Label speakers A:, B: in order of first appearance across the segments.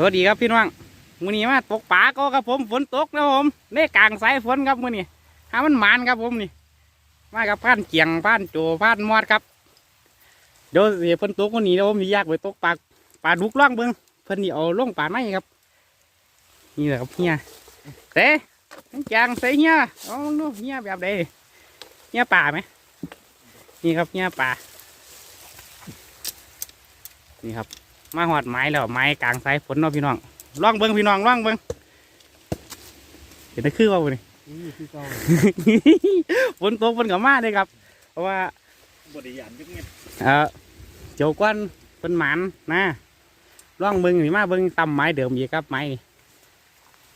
A: สวัสดีครับพี่น้องมื้อนี้มาตกปลาก็ครับผมฝนตกนะผมเน่กลางสายฝนครับมื้อนี้หามันหมานครับผมนี่ มากับพันเกียงพันโจพันมอดครับเดี๋ยวเสียฝนตกวันนี้แล้วผมสิอยากไปตกปลาปลาดุกล่องเบิ้งเพิ่นนี่เอาลงปลาไหมครับ นี่แหละครับเฮียเต้จางใส่เฮียเอาดูเฮียแบบใดเฮียป่าไหมนี่ครับเฮียป่านี่ครับ มาหอดไม้แล้วไม้กลางสายฝนเนาะพี่น้องล่องเบิ้งพี่น้องล่องเบิ้งเห็นได้คือว่าบ่นี่
B: นี่คือเก่า
A: ฝนตกฝนกับมาเลยครับ เพราะว่า
B: บริยานจักเม็ด
A: เออเจ้ากวนเป็นหมันนะล่องเบิ้งนี่มาเบิ้งตำไม้เดิมอีกครับไม้นี่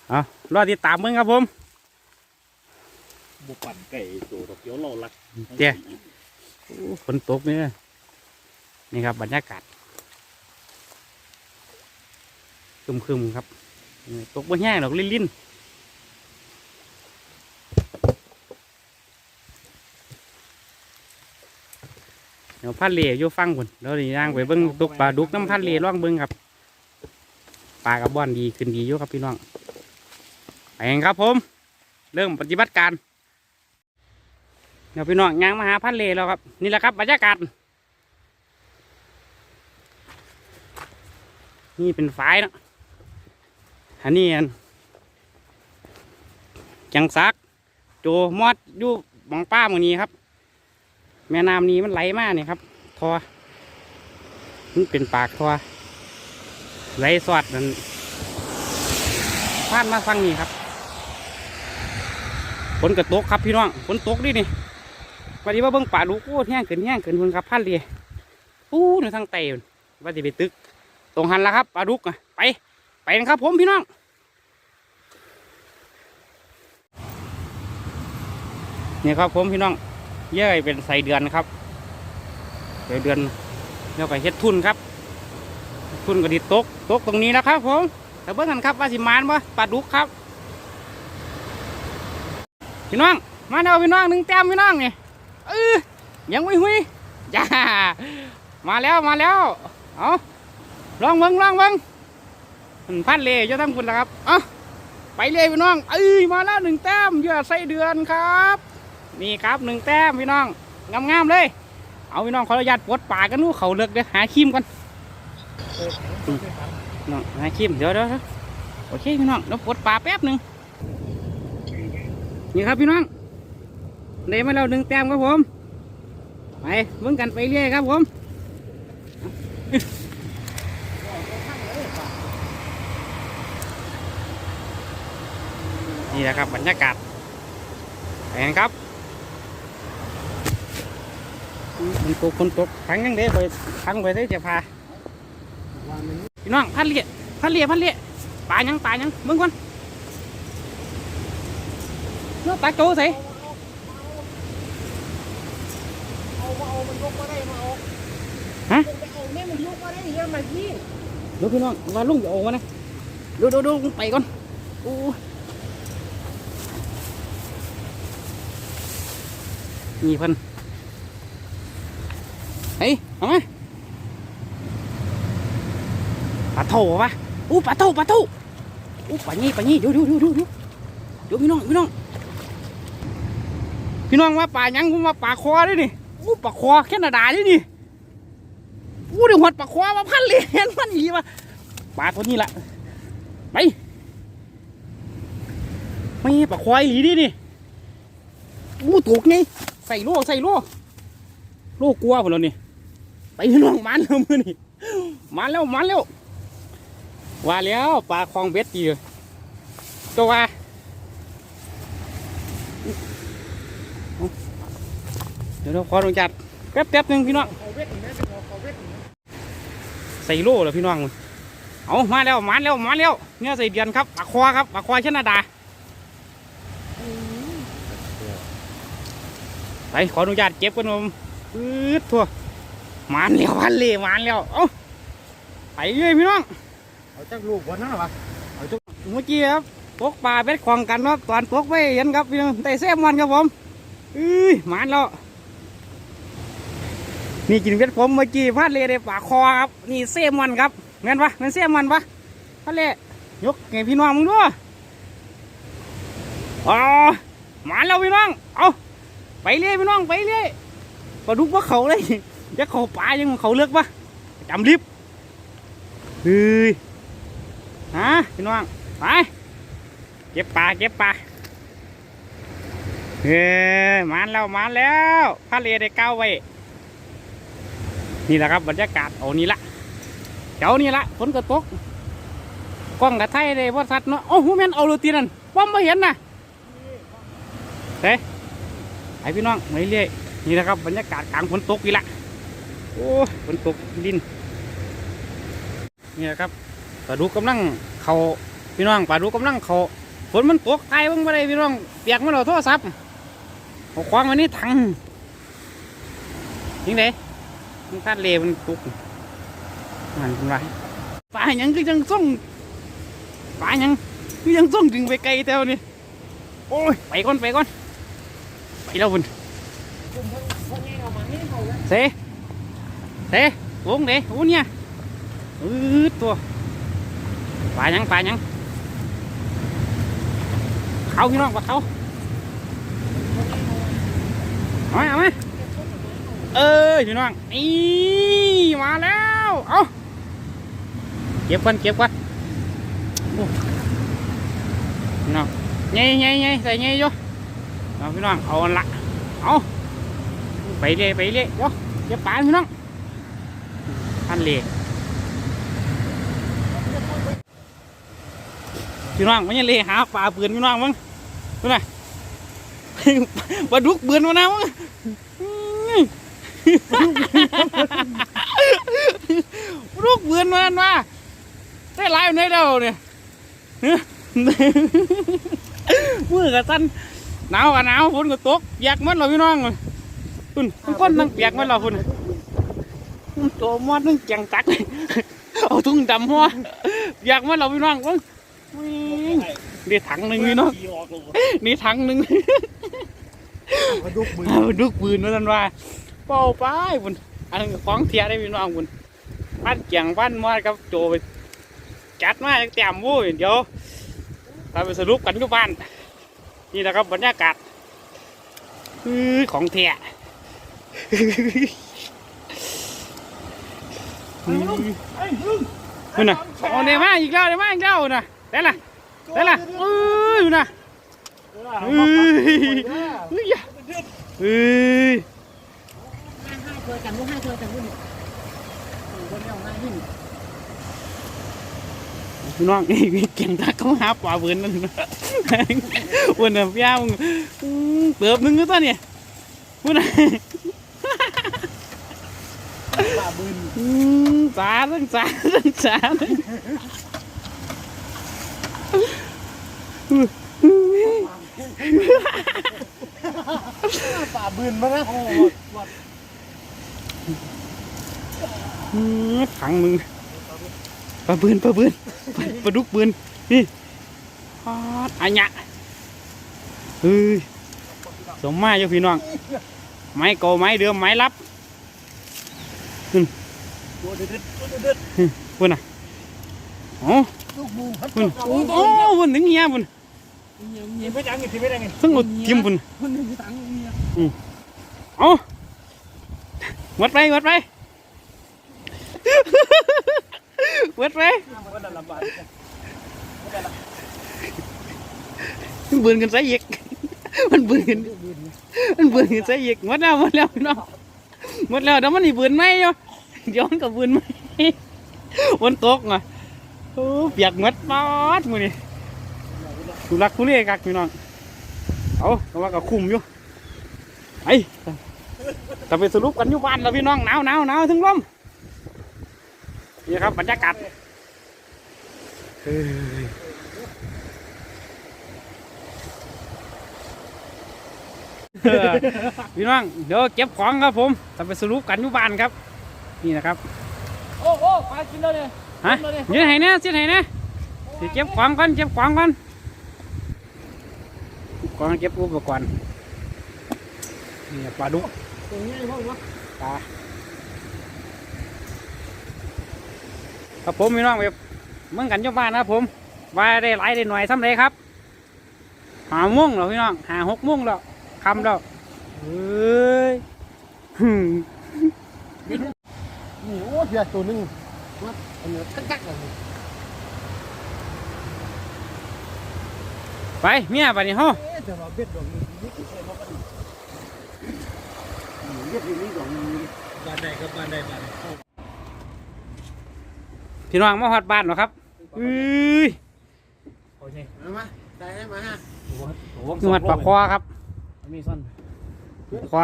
A: เอารอติดตามเบิ้งครับผม
B: บุปั่นไก่ตัวดอกเขียวเราลัก
A: เจ้โอ้ฝนตกเนี่ยนี่ครับบรรยากาศ คึมๆครับนี่ตกบ่แห้งดอกลิ้นๆเดี๋ยวพันเล่อยู่ฟังคนเดี๋ยวนี้ย่างไปเบิ้งตกปลาดุกน้ำพันเล่ล่องเบิ้งครับปลากับบ้อนดีขึ้นดีอยู่ครับพี่น้องไปกันครับผม เริ่มปฏิบัติการเดี๋ยวพี่น้องย่างมาหาพันเล่แล้วครับ นี่แหละครับบรรยากาศนี่เป็นฝายเนาะ อันนี้อันจังซัก โจมอดอยู่หมองป้ามือนี้ครับ แม่น้ำนี้มันไหลมากนี่ครับ ทอมันเป็นปากทอไหลสอดนั่นพาดมาฟังนี่ครับฝนกระตกครับพี่น้องฝนตกดินี่วันนี้ว่าเบิ่งป่าดูโอ้แห้งขึ้นแห้งขึ้นคุณครับพันเลยอู้ในทางไตพุ่นว่าจะไปตึก ตรงหันแล้วครับปลาดุกไป ไปกันครับผมพี่น้องนี่ครับผมพี่น้องเย้ยเป็นใส่เดือนครับใส่เดือนแล้วก็เฮ็ดทุนครับ ทุนก็ดิตกตกตรงนี้นะครับผมแต่เบิ่งกันครับว่าสิมานบ่ปลาดุกครับ พี่น้องมาเด้อพี่น้องหนึ่งแต้มพี่น้องนี่เออยังไม่หุยจ้ามาแล้วมาแล้วเอาลองเบิ่งลองเบิ่งมัน พันเลยจะทั้งคุณนะครับเอะไปเลยพี่น้องเอ้ยมาแล้วหนึ่งแต้มเยอะใส่เดือนครับ นี่ครับหนึ่งแต้มพี่น้องงามๆเลย เอาพี่น้องขออนุญาตปลดปากกันดูเขาเลิกเดี๋ยวหาคีมกันน้องหาคีมเดี๋ยวเดี๋ยวยโอเคพี่น้องเดี๋ยวดปลาแป๊บหนึ่งนี่ครับพี่น้องได้มาแล้วหนึ่งแต้มครับผมไปเบิ่งกันไปเรื่อยครับผม นี่แหละครับบรรยากาศไปกันครับมันตกคนตกทั้งยังเด้ไปทั้งไปได้จะพาพี่น้องพันเลียพันเลียพันเลียปลายังปลายังมึงก่อนเนาะปลาโจใส่
C: เอามาเอามันลุกมาได้อา
A: ฮะ
C: ไปเอาแม่มันลุกมาได้เยอะมาพี่
A: เดี๋ยวพี่น้องว่าลุงจะโอ้นะดูดูดูไปก่อนโอ้ นี่เพันเฮ้ยเอามาปลาโถปะอู้ปลาโถปลาโถอู้ปลานี่ปลานี่ดูดูดูดูดูดูพี่น้องพี่น้องพี่น้องว่าปลายังผมว่าปลาคอด้วยนี่อู้ปลาคอแค่นาดาด้วยนี่อู้เดี๋ยวหดปลาคอมาพันเหรียญพันหีมาปลาตัวนี้ละไปไม่ปลาคออีหลีดินี่อู้ถูกไง ใส่โล่ใส่ล่โล่กลัวหมแล้วนี่ไปพี่น้องมันแล้วมือนี่มาแล้วมาแล้วว่าแล้วปลาคลองเบ็ดดีตัวว่าเดี๋ยวเราขออนุญาตแป๊บแป๊บหนึงพี่น้องใส่โล่แล้วพี่น้องเอามาแล้วมาแล้วมาแล้วเนี่ยใส่เดือนครับปลาคอครับปลาคอชนาดา ไปขออนุญาตเก็บกันผมปื๊ดทั่วมานแล้วพันเล่มานแล้ว เอ้าไปเลยพี่น้อง
C: เอาจักลูกวันนั้นหรอวะ
A: เมื่อกี้ครับตกปลาเบ็ดของกันครับตอนตกไปเห็นครับพี่น้องได้แซ่บมันครับผมอื้อมานแล้วนี่กินเบ็ดผมเมื่อกี้พันเล่ได้ปลาคอครับ นี่แซ่บมันครับแม่นปะแม่นแซ่บมันปะพันเล่ยกไงพี่น้องมึงด้วยอ๋อมาแล้วพี่น้อง เอา ไปเรื่อยพี่น้องไปเรื่อยปลาดุกว่าเขาเลยจะเขาป่ายังเขาเลือกปะจำลิบเฮ้ยฮะพี่น้องไปเก็บปลาเก็บปลาเฮ้ยมาแล้วมาแล้วพันเลได้ก้าวไว้นี่แหละครับบรรยากาศเอานี่ละเจ้านี่ละฝนก็ตกกล้องกระไทยเลยว่าสัตว์เนาะโอ้โหแม่นเอาโรตีนั่นป้อมไม่เห็นนะเฮ้ ไอพี่น้องไม่เรื่อยนี่แหละครับบรรยากาศกลางฝนตกนี่ละโอ้ฝนตกดินนี่แหละครับปลาดุกกำลังเขาพี่น้องปลาดุกกำลังเขาฝนมันตกไทยบ้างไม่ได้พี่น้องเปียกมันเอาโทรศัพท์เอาควางว้นี่ถังยังไงมันคาดเลมันตกมันเป็นไรปลาหยังคือยังส่งปลาหยังคือยังส่งถึงไปไกลแถวนี่โอ้ยไปก่อนไปก่อน ไปแล้วคุณ
C: ผมเพิ่งเพิ่งให้เอามาให้เขาแล้ว
A: เสเสวงเด้โอ้ เอาพี่น้องปลาเขาเอาไหมเอาไหมเอ้ยพี่น้องนี่มาแล้วเอาพี่น้องไงไงไงใส่ไงโยเอาพี่น้องเอาอันละเอาปเลยไปเลยโยเก็บปพี่น้องพันเลยพี่น้องมันยังเลยหาปลาปืนพี่น้องมั้งดูน่อยปลาดุกปืนมานะมั้งลูกเบือนมันมาได้หลายอยู่ในเดาเนี่ยเมือกับสั้น หนาวกับหนาวฝนก็ตกเปียกมันเราพี่น้องเลยคุณทุกคนนั่งเปียกมันเราคุณตัวมอดนั่งจังจักเลยเอาทุ่งดำหัวเปียกมันเราพี่น้องเพิ่งนี่ถังหนึ่งพี่น้อง
B: ขี่ออกลง
A: นี่ถังหนึ่ง
C: มาดุกมือ
A: เอาลูกปืนมาทันว่าเป่าไปบุญอันนั้นก็ของเทียได้พี่น้องบุญบ้นเกียงบ้นมอดครับโจไปจัดมาแต้มโว้ยเดี๋ยวเราไปสรุปกันอยู่บ้าน นี่แหละครับบรรยากาศอื้อของเทียคุณน่ะโอ้เดี๋ยวมาอีกแล้วเดี๋ยวมาอีกแล้วนะได้ละได้ละเอ้ยอยู่นะเอ้ยเฮ้ยอย่าเอ้ย
C: ให้ให้เคยกันลูกให้เคยกันลูกคนเดียวให้หิ้ง
A: พี่น้องเก่งตาเขาหาปลาเบือนนั่นวันน่ะพี่อ้าวเติบนึงก็ตัวเนี่ยวันน่ะ
C: ปลาบืน
A: อืมสาทั้งสาทั้งสา
C: ปลาบืนมานะโอ้โห
A: ดขังมึง ปลาบืนปลาบืนปลาดุกบืนนี่ฮอดอันยะเฮ้ยสมมาอยู่พี่น้อง ไม้เก่าไม้เดิมไม้ลับ
C: ตัวเด็ดตัวเด็ด
A: พุ่นน่ะโอ้
C: พุ่
A: นโอ้โอ้พุ่นถึงเฮียพุ่นซึ่งหมดทิมพุ่น
C: คนหนึ่งตังเมีย
A: เอ้วัดไปวัดไป วัดไป
C: วันละบาท
A: มันเบือนกันใส่อีกมันเบือนกันมันเบือนกันใส่อีกหมดแล้วหมดแล้วพี่น้องหมดแล้วเดี๋ยวมันอีเบือนไหมเนาะยวมันกับเบือนไหมวันตกอะโอ้เปียกหมดปอดมือนี่ทุลักทุเลกักพี่น้องเอาแต่ว่าก็คุ้มอยู่ไอ้แต่ไปสรุปกันอยู่บ้านแล้วพี่น้องหนาวหนาวหนาวถึงลม นี่ครับบรรยากาศเฮ้ยเออพี่น้องเดี๋ยวเก็บของครับผมจะไปสรุปกันอยู่บ้านครับ นี่นะครับ
C: โอ้โหปลากินแล้วเนี่ย
A: ฮะยืนไหนเนี่ยยืนไหนเนี่ยสิเก็บของก่อนเก็บของก่อนก่อนเก็บอุปกรณ์นี่ปลาดุก
C: ตัวนี้พ่อวะ
A: ปลา ครับผมพี่น้องแบบเมืองกันเจ้าบ้านนะครับผมว่าได้หลายได้หน่อยซ้ำเลยครับหาโมุ่งแล้วพี่น้องหาหกโมุ่งแล้วคำแล้วเฮ้ยหึ่ม
B: นี่โอ้เพียตัวหนึงมาอันนี้กักๆเลย
A: ไปเมียไปนี่ฮะ
B: เอ๊ะแต่ว่าเบ็ดดอกนี้นี่คือใช่บ่กันเบ็ดอยู่นี่ดอกนี้บ้านใดครับบ้านใดบ้านใด
A: พี่น้องมาฮอดบ้านเหรอครับเอ้ย
B: โอเคเอามาได้ให้มาฮะ
A: นวดปลาคอครับ
B: อเมซอนปาก
A: คอ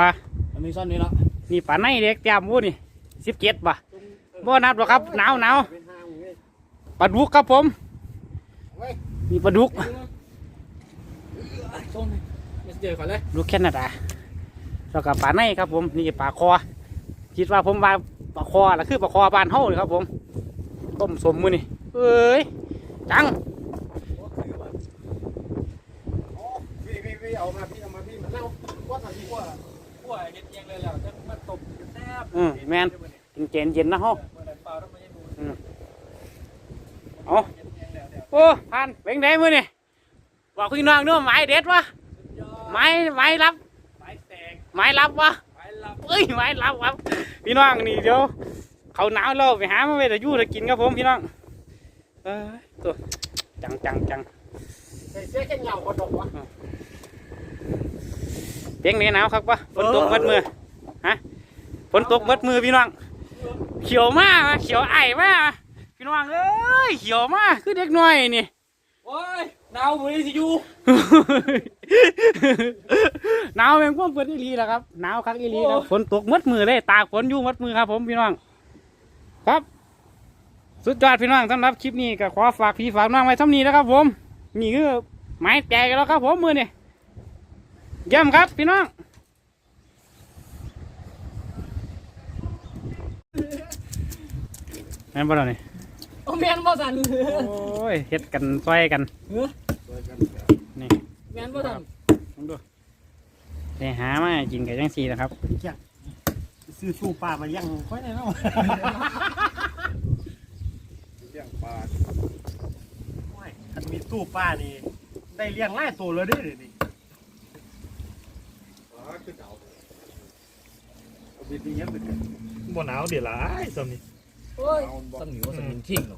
B: อเมซอนนี่ละ
A: นี่ปลาในเด็กแก้มวู้นี่สิบเจ็ดป่ะบ่นับหรอครับหนาวหนาว
B: ป
A: ลาดุกครับผมมีปลาดุก
B: ส้มไม่เจอก่อนเลย
A: ลูแคนาดาแล้วก็ปลาในครับผมนี่ปลาคอคิดว่าผมว่าปลาคอล่ะคือปลาคอบ้านเฮาเลยครับผม ต้มสมมือนี่เอ้ยจัง
B: พี่พี่พี่เอามาพี่เอามาพี่มาเล่าว่าทางที่ว่าว่าเย็นเย็นเลยแล้วจะมาตบแซ่บ
A: อืมแมนกินเจนเย็นนะเฮา
B: เมื่อไหร่เปล่าต้องมาให้ดู
A: เอาโอ้พันเป็นไงมือนี่บอกพี่น้องเนื้อไม้เด็ดวะไม้ไม้รับ
B: ไม้แตก
A: ไม้รับวะ
B: ไม้ลับ
A: เอ้ยไม้รับครับพี่น้องนี่เดี๋ยว เขาหนาวเราไปหามาไว้แต่ยู่แต่กินครับผมพี่น้องเออตัวจังจังจัง
B: ใส่เสื้อแค่เหงาคนดอกวะ
A: เพียงนี้หนาวครับวะฝนตกมัดมือฮะฝนตกมัดมือพี่น้องเขียวมากเขียวไอ้มากพี่น้องเอ้ยเขียวมากคือเด็กน้อยนี่
B: โอ้ยหนาวมือสิอยู่
A: หนาวแมงพ่วงเปิดอีหลีแหละครับหนาวคักอีหลีครับฝนตกมัดมือเลยตากฝนอยู่มัดมือครับผมพี่น้อง ครับ สุดยอดพี่น้องสำหรับคลิปนี้ก็ขอฝากพี่ฝากน้องไว้เท่านี้นะครับ ผมนี่คือไม้แจกกันแล้วครับผมมือนี่เยี่ยมครับพี่น้องแม่นบ่ล่ะนี่
C: โอ้แม่นบ่สัน
A: โอ้ยเฮ็ดกันซอยกันนี่
C: แม่นบ่สัน
A: ลองดูไปหามากินกับจังสีนะครับ
B: ซื้อตู้ปลามายังค่อยได้เนาะเลี้ยงปลาถ้ามีตู้ปลานี่ ได้เลี้ยงหลายตัวเลยเด้อเดี๋ยวนี่บินนี่ยังบินบ่หนาวเดี๋ยวละไอ้สมนี่
C: โอ้ย
D: สมิวสมิงทิ้งหรอก